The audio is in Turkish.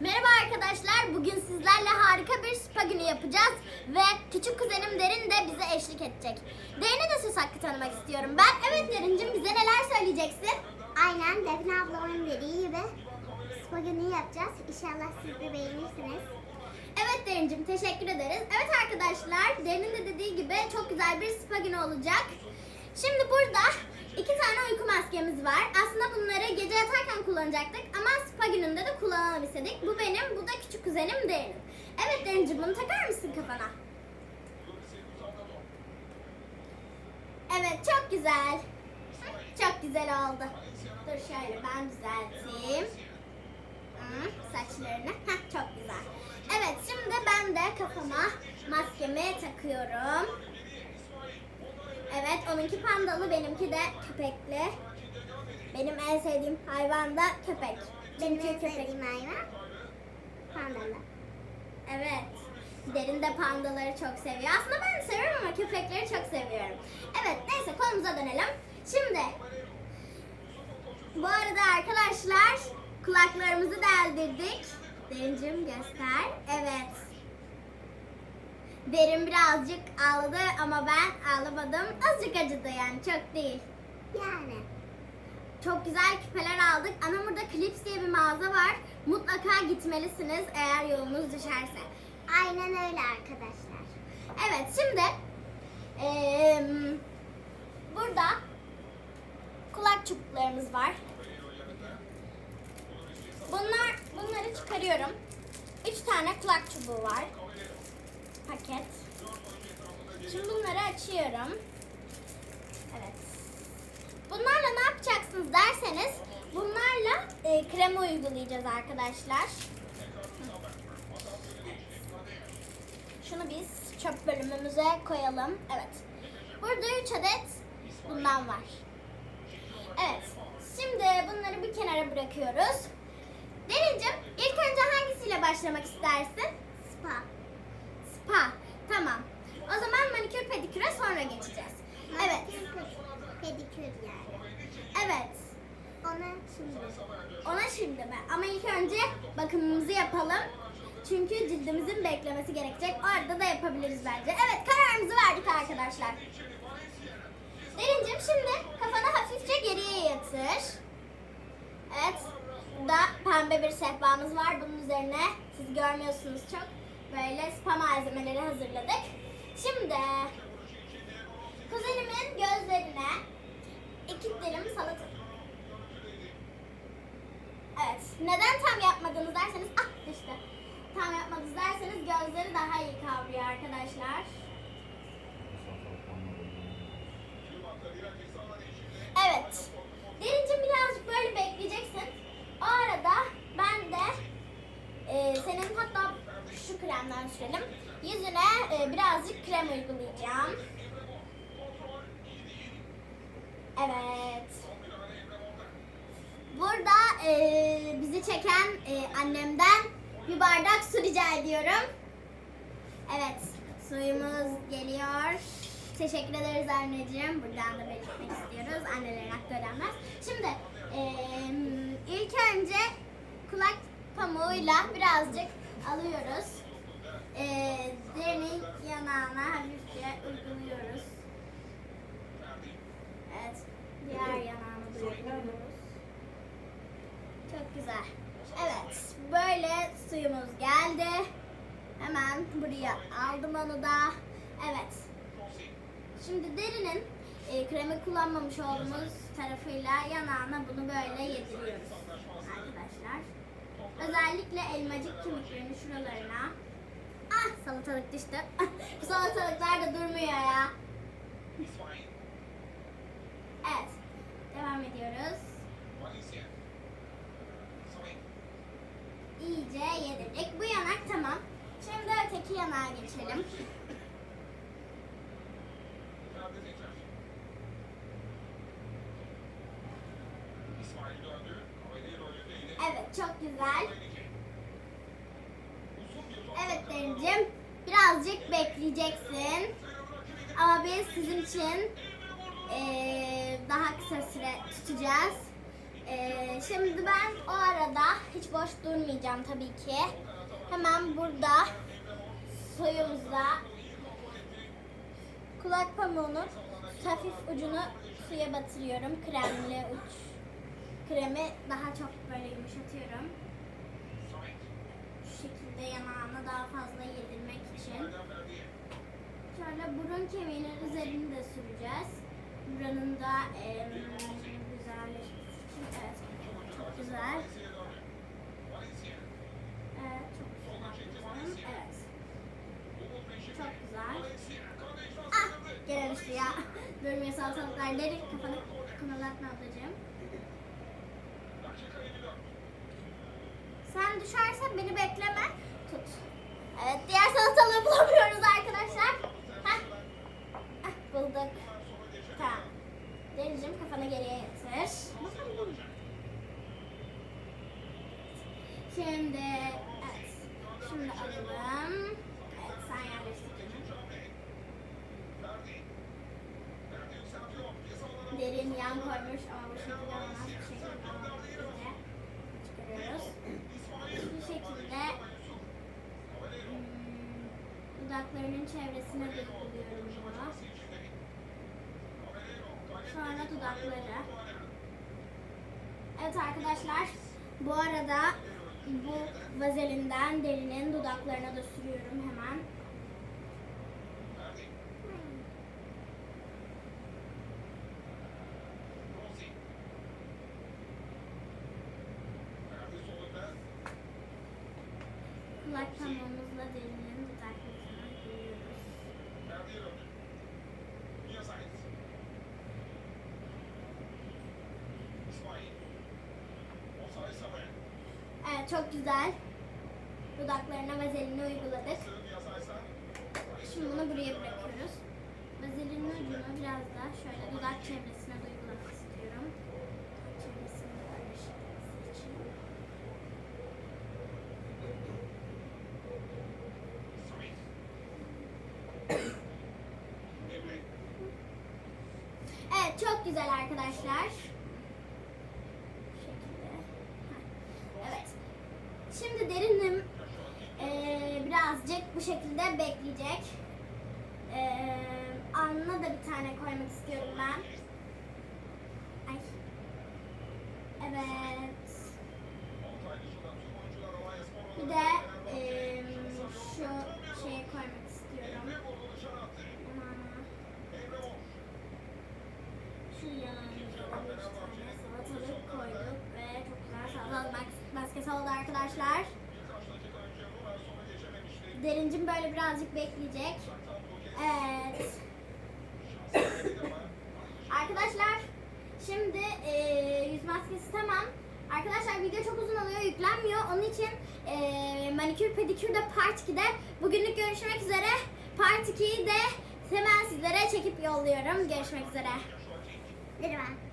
Merhaba arkadaşlar. Bugün sizlerle harika bir spa günü yapacağız ve küçük kuzenim Derin de bize eşlik edecek. Derin'e de söz hakkı tanımak istiyorum ben. Evet Derin'cim bize neler söyleyeceksin? Aynen Defne ablamın dediği gibi spa günü yapacağız. İnşallah siz de beğenirsiniz. Evet Derin'cim teşekkür ederiz. Evet arkadaşlar Derin'in de dediği gibi çok güzel bir spa günü olacak. Şimdi burada iki tane uyku maskemiz var. Aslında bunları gece yatarken kullanacaktık ama spa gününde de kullanalım istedik. Bu benim, bu da küçük kuzenim Derin'in. Evet Derin'cim bunu takar mısın kafana? Evet çok güzel. Çok güzel oldu. Dur şöyle ben düzelteyim. Saçlarını. Heh, çok güzel. Evet şimdi ben de kafama maskemi takıyorum. Onunki pandalı benimki de köpekli. Benim en sevdiğim hayvan da köpek. Benim en sevdiğim hayvan pandalı. Evet. Derin de pandaları çok seviyor. Aslında ben seviyorum ama köpekleri çok seviyorum. Evet neyse konumuza dönelim. Şimdi bu arada arkadaşlar kulaklarımızı deldirdik. Derincim göster. Evet. Derin birazcık ağladı ama ben ağlamadım. Azıcık acıdı yani çok değil. Yani. Çok güzel küpeler aldık. Anamur'da Clips diye bir mağaza var. Mutlaka gitmelisiniz eğer yolunuz düşerse. Aynen öyle arkadaşlar. Evet şimdi eee, burada kulak çubuklarımız var. Bunlar bunları çıkarıyorum. Üç tane kulak çubuğu var. Paket. Şimdi bunları açıyorum. Evet. Bunlarla ne yapacaksınız derseniz bunlarla e, krema uygulayacağız arkadaşlar. Şunu biz çöp bölümümüze koyalım. Evet. Burada 3 adet bundan var. Evet. Şimdi bunları bir kenara bırakıyoruz. Derincim ilk önce hangisiyle başlamak istersin? Spa. Spa. Tamam. O zaman manikür pediküre sonra geçeceğiz. Evet. Pedikür yani. Evet. Ona şimdi. Ona şimdi mi? Ama ilk önce bakımımızı yapalım. Çünkü cildimizin beklemesi gerekecek. O arada da yapabiliriz bence. Evet kararımızı verdik arkadaşlar. Derincim şimdi kafanı hafifçe geriye yatır. Evet. Burada pembe bir sehpamız var. Bunun üzerine siz görmüyorsunuz çok. Böyle spa malzemeleri hazırladık. Şimdi kuzenimin gözlerine iki dilim salata Evet. Neden tam yapmadınız derseniz ah düştü. Tam yapmadınız derseniz gözleri daha iyi kavruyor arkadaşlar. Evet. Derincim birazcık böyle bekleyeceksin. O arada ben de e, senin hatta şu kremden sürelim. Yüzüne e, birazcık krem uygulayacağım. Evet. Burada e, bizi çeken e, annemden bir bardak su rica ediyorum. Evet, suyumuz geliyor. Teşekkür ederiz anneciğim. Buradan da belirtmek istiyoruz. Annelerin hakkı ödenmez. Şimdi e, ilk önce kulak pamuğuyla birazcık alıyoruz. E, derinin yanağına hafifçe uyguluyoruz. Evet, diğer yanağına da uyguluyoruz. Çok güzel. Evet, böyle suyumuz geldi. Hemen buraya aldım onu da. Evet. Şimdi derinin e, kremi kullanmamış olduğumuz tarafıyla yanağına bunu böyle yediriyoruz arkadaşlar. Özellikle elmacık kemiklerinin şuralarına. Ah salatalık düştü. Bu salatalıklar da durmuyor ya. Evet. Devam ediyoruz. İyice yedirdik. Bu yanak tamam. Şimdi öteki yanağa geçelim. Evet çok güzel. Evet Derincim. Birazcık bekleyeceksin. Ama biz sizin için eee, daha kısa süre tutacağız. Ee, şimdi ben o arada hiç boş durmayacağım tabii ki. Hemen burada suyumuza kulak pamuğunu hafif ucunu suya batırıyorum. Kremli uç. Kremi daha çok böyle yumuşatıyorum. Şu şekilde yanağına daha fazla yedirmek için. Şöyle burun kemiğinin üzerinde süreceğiz. Buranın da em, güzelleşmesi için. Evet, çok güzel. Evet, çok güzel. Evet. Çok güzel. Ah, gene düştü ya. Durmuyor salatalıklar. Derin kafanı kımıldatma ablacığım. Sen düşersen beni bekleme. Tut. Evet, diğer salatalığı bulamıyoruz arkadaşlar. Heh. Heh, bulduk. Tamam. Denizciğim kafanı geriye yatır. Şimdi, evet. Şimdi alalım. Evet, sen yerleştir canım. Derin yan koymuş ama bu şekilde olmaz. Bu şekilde çıkarıyoruz. Bu şekilde hmm, dudaklarının çevresine uyguluyorum bunu. Sonra dudakları. Evet arkadaşlar, bu arada bu vazelinden derinin dudaklarına da sürüyorum hemen. Pamuğumuzla derinin dudaklarına sürüyoruz. Evet çok güzel. Dudaklarına vazelini uyguladık. Şimdi bunu buraya bırakıyoruz. Vazelinin ucunu biraz da şöyle dudak çevresine de uygulamak istiyorum. Dudak çevresini de böyle şişirmesi için. Evet çok güzel arkadaşlar. Şekilde. Evet. Şimdi derinim eee, birazcık bu şekilde bekleyecek. Eee alnına da bir tane koymak istiyorum ben. Ay. Evet. Tane salatalık koyduk ve çok güzel salatalık mas- maskesi oldu arkadaşlar. Derincim böyle birazcık bekleyecek. Evet. Arkadaşlar şimdi eee, yüz maskesi tamam. Arkadaşlar video çok uzun oluyor yüklenmiyor. Onun için eee manikür pedikür de part 2'de. Bugünlük görüşmek üzere. Part 2'yi de hemen sizlere çekip yolluyorum. Görüşmek üzere. Lütfen.